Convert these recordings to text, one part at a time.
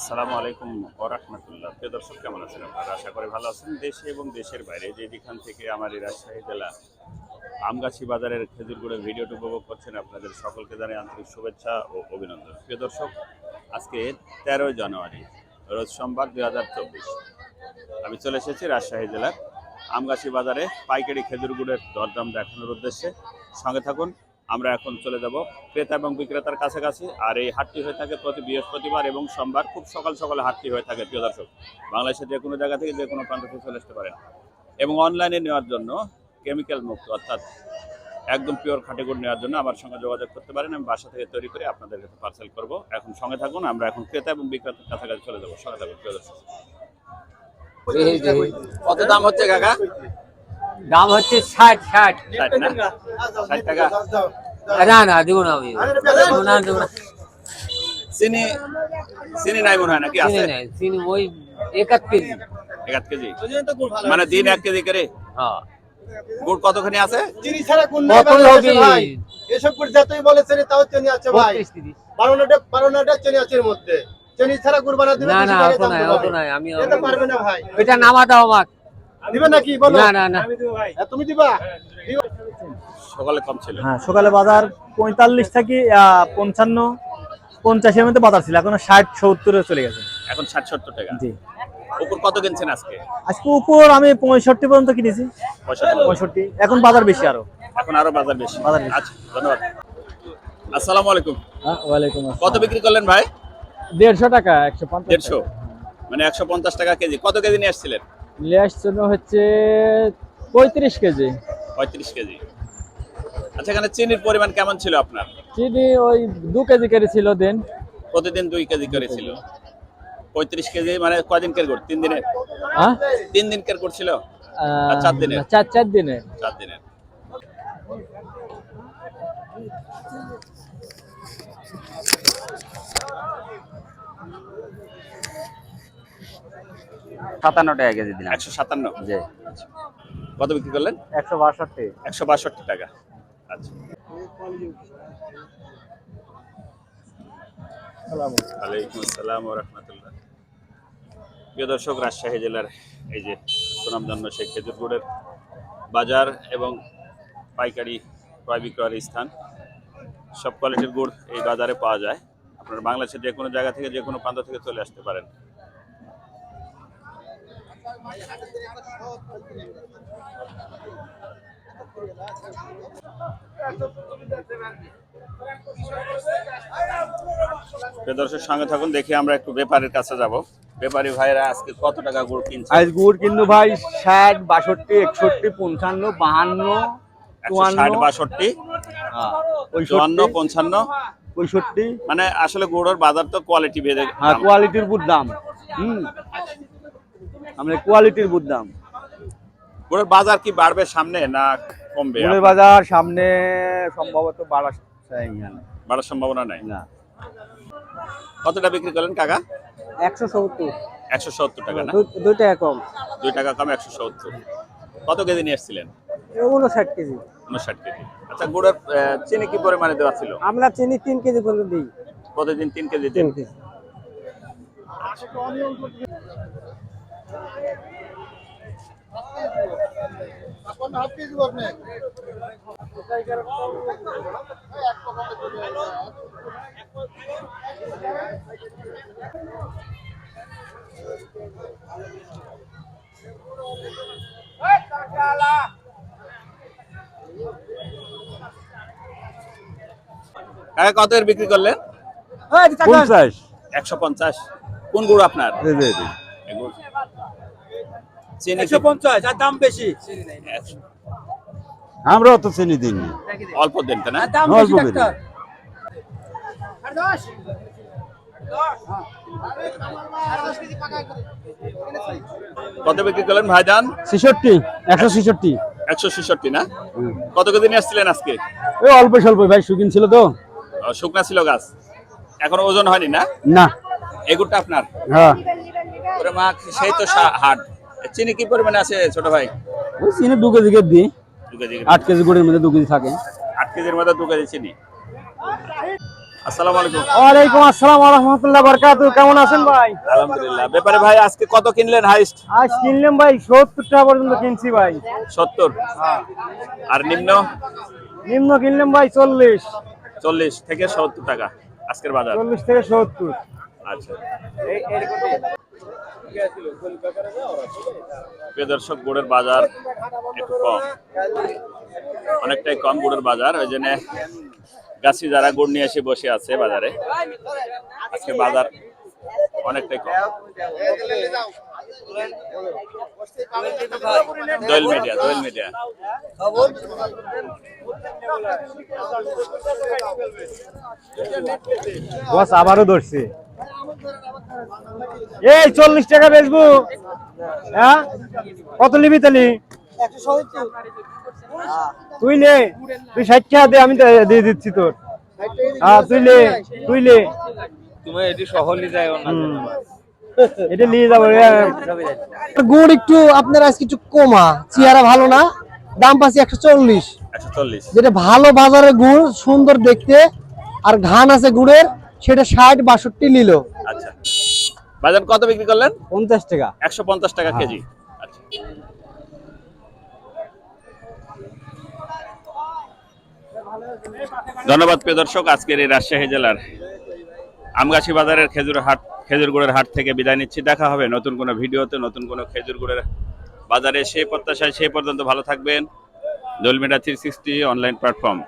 আসসালামু আলাইকুম ওরহমতুল্লাহ প্রিয় দর্শক, কেমন আছেন আপনারা? আশা করি ভালো আছেন। দেশে এবং দেশের বাইরে যে যেখান থেকে আমার এই রাজশাহী জেলা আমগাছি বাজারের খেজুর গুড়ের ভিডিওটি উপভোগ করছেন আপনাদের সকলকে জানাই আন্তরিক শুভেচ্ছা ও অভিনন্দন। প্রিয় দর্শক, আজকে তেরোই জানুয়ারি, রোজ সোমবার দুই হাজার চব্বিশ। আমি চলে এসেছি রাজশাহী জেলার আমগাছি বাজারে পাইকারি খেজুর গুড়ের দরদাম দেখানোর উদ্দেশ্যে। সঙ্গে থাকুন আমরা এখন চলে যাব ক্রেতা এবং বিক্রেতার কাছাকাছি। আর এই হাটটি হয়ে থাকে প্রতি বৃহস্পতিবার এবং সোমবার খুব সকাল সকালে হাটটি হয়ে থাকে, প্রিয় দর্শক। বাংলাদেশের যে কোনো জায়গা থেকে যে কোনো প্রান্ত থেকে চলে আসতে পারেন। এবং অনলাইনে নেওয়ার জন্য কেমিক্যাল মুক্ত, অর্থাৎ একদম পিওর খাঁটি গুড় নেওয়ার জন্য আমার সঙ্গে যোগাযোগ করতে পারেন। আমি বাসা থেকে তৈরি করে আপনাদের কাছে পার্সেল করব। এখন সঙ্গে থাকুন, আমরা এখন ক্রেতা এবং বিক্রেতার কাছাকাছি চলে যাব। সঙ্গে থাকুন, প্রিয় দর্শক। কত দাম হচ্ছে কাকা? দাম হচ্ছে ষাট ষাট। ষাট না? ষাট টাকা? না না দিব না আমি। দেবো না দেবো না। চিনি চিনি নাই মনে হয় নাকি? আছে? নাই চিনি ওই একাত কেজি। এক কেজি? মানে দিন এক কেজি করে? হ্যাঁ। গুড় কতখানি আছে? চিনি ছাড়া কোন? ভাই। এসব করে যতই বলে চিনি তাও চিনি আছে ভাই। বত্রিশ বারোনাটা বারোনাটা চিনি আছে এর মধ্যে। চিনি ছাড়া কুরবানা দিবে না না অত দাম নাই অত নাই আমি এটা পারবে না ভাই। এটা নামা দাও আমাক দিবে নাকি? বলো। না না না। হ্যাঁ, তুমি দিবা? দিবা। সকালে কম ছিল। হ্যাঁ সকালে বাজার পঁয়তাল্লিশ থেকে আহ, পঞ্চান্ন পঞ্চাশের মধ্যে বাজার ছিল। এখন ষাট সত্তরে চলে গেছে। এখন ষাট সত্তর টাকা। জি। উপর কত কিনছেন আজকে? আজকে উপর আমি পঁয়ষট্টি পর্যন্ত কিনেছি। পঁয়ষট্টি। পঁয়ষট্টি। এখন বাজার বেশি আরও। এখন আরও বাজার বেশি। বাজার আচ্ছা ধন্যবাদ। আসসালামু আলাইকুম। ওয়ালাইকুম কত বিক্রি করলেন ভাই? দেড়শো টাকা একশো দেড়শো? মানে একশো পঞ্চাশ টাকা কেজি। কত কেজি নিয়ে আসছিলেন? লেয়ার জন্য হচ্ছে পঁয়ত্রিশ কেজি। পঁয়ত্রিশ কেজি। আচ্ছা এখানে চিনির পরিমাণ কেমন ছিল আপনার? চিনি ওই দু কেজি করে ছিল দিন। প্রতিদিন দুই কেজি করে ছিল। পঁয়ত্রিশ কেজি মানে কয়দিন কের করত তিন দিনের? হ্যাঁ? তিন দিন কের করছিল? চার দিনের? চার চার দিনে চার দিনের। সাতান্ন টাকা কেজি দিলাম। একশো সাতান্ন? জি। কত বিক্রি করলেন? একশো বাষট্টি। একশো বাষট্টি টাকা। আচ্ছা। ওয়ালাইকুম আসসালাম ও রহমতুল্লাহ প্রিয় দর্শক রাজশাহী জেলার এই যে সুনামধন্য সেই খেজুর গুড়ের বাজার এবং পাইকারি ক্রয় বিক্রয়ের স্থান সব কোয়ালিটির গুড় এই বাজারে পাওয়া যায়। আপনারা বাংলাদেশের যে কোনো জায়গা থেকে যে কোনো প্রান্ত থেকে চলে আসতে পারেন। দর্শক সঙ্গে থাকুন দেখি আমরা একটু ব্যাপারের কাছে যাব। ব্যাপারী ভাইরা আজকে কত টাকা গুড় কিনছে? আজ গুড় কিন্তু ভাই ষাট বাষট্টি একষট্টি পঞ্চান্ন বাহান্ন ষাট বাষট্টি? হ্যাঁ, চুয়ান্ন পঞ্চান্ন? পঁয়ষট্টি। মানে আসলে গুড়ের বাজার তো কোয়ালিটি ভেদে হ্যাঁ কোয়ালিটির বুট দাম। হুম। আমরা কোয়ালিটির বুট দাম। গুড়ের বাজার কি বাড়বে সামনে না কমবে? গুড়ের বাজার সামনে সম্ভবত বাড়ার বাড়ার সম্ভাবনা নাই? না। কতটা বিক্রি করলেন কাকা? একশো সত্তর। একশো সত্তর টাকা না? দুই টাকা কম। দুই টাকা কম একশো সত্তর। কত কেজি নিয়ে এসেছিলেন? উনষাট কেজি। উনষাট কেজি। আচ্ছা গুড়ের চিনি কি পরিমাণে দেওয়া ছিল? আমরা চিনি তিন কেজি পর্যন্ত দিই। প্রতিদিন তিন কেজি তিন দিন কেজি এখন হাফ কেজি দিব আপনি কাকা কত এর বিক্রি করলেন? একশো পঞ্চাশ। কোন গুড় আপনার? কি- পঞ্চাশ আর দাম বেশি। আমরা অত চিনি দিইনি অল্প দেন তো না? দাম অল্প করে। কত বিক্রি করলেন ভাইজান? ছেষট্টি একশো ছেষট্টি। একশো ছেষট্টি না? কত কেজি নিয়ে আসছিলেন আজকে? ওই অল্প স্বল্প ভাই শুকিন ছিল তো। শুকনা ছিল গাছ। এখনও ওজন হয়নি না? না। এগুরটা আপনার? হ্যাঁ। মা সেই তো হাট। চিনি কি পরিমাণে আছে ছোট ভাই? ওই চিনি দু কেজি করে দিই। দু কেজি আট কেজি গুড়ের মধ্যে দু কেজি থাকে। আট কেজির মধ্যে দু কেজি চিনি। আসসালামু আলাইকুম। ওয়ালাইকুম আসসালাম রহমতুল্লাহ বরকাতু কেমন আছেন ভাই? আলহামদুলিল্লাহ। ব্যাপারে ভাই আজকে কত কিনলেন হাইস্ট? আজ কিনলাম ভাই সত্তর টাকা পর্যন্ত কিনছি ভাই। সত্তর? আর নিম্ন? নিম্ন কিনলাম ভাই চল্লিশ। চল্লিশ থেকে সত্তর টাকা আজকের বাজার। চল্লিশ থেকে সত্তর। আচ্ছা। দর্শক গুড়ের বাজার একটু কম। অনেকটাই কম গুড়ের বাজার ওই জন্য গাছি যারা গুড় নিয়ে এসে বসে আছে বাজারে আজকে বাজার অনেকটাই কম। দোয়েল মিডিয়া দোয়েল মিডিয়া। বস আবারও ধরছি। এই চল্লিশ টাকা বেচবো। হ্যাঁ? কত নিবি তালি তুই লে তুই ষাট টাকা দে আমি দিয়ে দিচ্ছি তোর। হ্যাঁ তুই লে তুই লে তুমি এটি সহলি যায় এটা নিয়ে যাব গুড় একটু আপনার আজকে একটু কমা। চেহারা ভালো না? দাম পাচ্ছি একশো চল্লিশ। একশো চল্লিশ। যেটা ভালো বাজারে গুড় সুন্দর দেখতে। আর ঘান আছে গুড়ের। সেটা ষাট বাষট্টি নিল। আচ্ছা। বাজার কত বিক্রি করলেন? পঞ্চাশ টাকা। একশো পঞ্চাশ টাকা কেজি। আচ্ছা। ধন্যবাদ প্রিয় দর্শক আজকের এই রাজশাহী জেলার আমগাছি বাজারের খেজুর হাট খেজুর গুড়ের হাট থেকে বিদায় নিচ্ছি। দেখা হবে নতুন কোনো ভিডিওতে নতুন কোনো খেজুর গুড়ের বাজারে। সেই প্রত্যাশায় সেই পর্যন্ত ভালো থাকবেন। দোলমিডা থ্রি সিক্সটি অনলাইন প্ল্যাটফর্ম।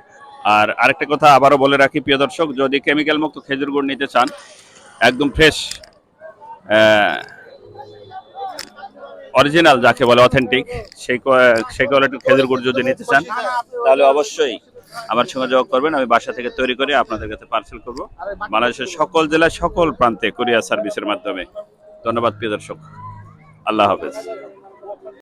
আর আরেকটা কথা আবারও বলে রাখি, প্রিয় দর্শক, যদি কেমিক্যাল মুক্ত খেজুর গুড় নিতে চান, একদম ফ্রেশ অরিজিনাল যাকে বলে অথেন্টিক সেই সেই কোয়ালিটির খেজুর গুড় যদি নিতে চান, তাহলে অবশ্যই আমার সঙ্গে যোগাযোগ করবেন। আমি বাসা থেকে তৈরি করে আপনাদের কাছে পার্সেল করব। বাংলাদেশের সকল জেলায়, সকল প্রান্তে কুরিয়ার সার্ভিসের মাধ্যমে। ধন্যবাদ, প্রিয় দর্শক। আল্লাহ হাফেজ।